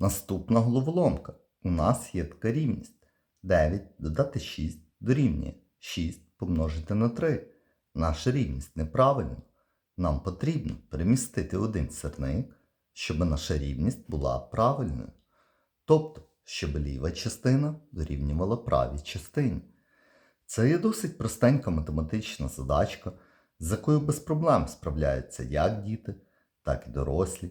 Наступна головоломка. У нас є така рівність. 9 додати 6 дорівнює 6 помножити на 3. Наша рівність неправильна. Нам потрібно перемістити один сирник, щоб наша рівність була правильною. Тобто, щоб ліва частина дорівнювала правій частині. Це є досить простенька математична задачка, з якою без проблем справляються як діти, так і дорослі.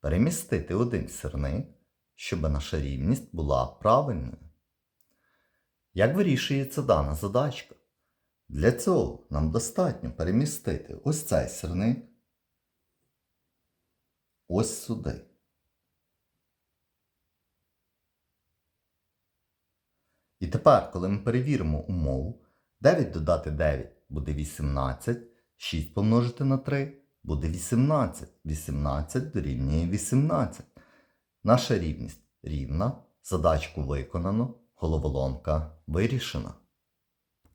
перемістити один сирник, щоб наша рівність була правильною. Як вирішується дана задачка? Для цього нам достатньо перемістити ось цей сирник ось сюди. І тепер, коли ми перевіримо умову, 9 додати 9 буде 18, 6 помножити на 3 буде 18. 18 дорівнює 18. Наша рівність рівна, задачку виконано, головоломка вирішена.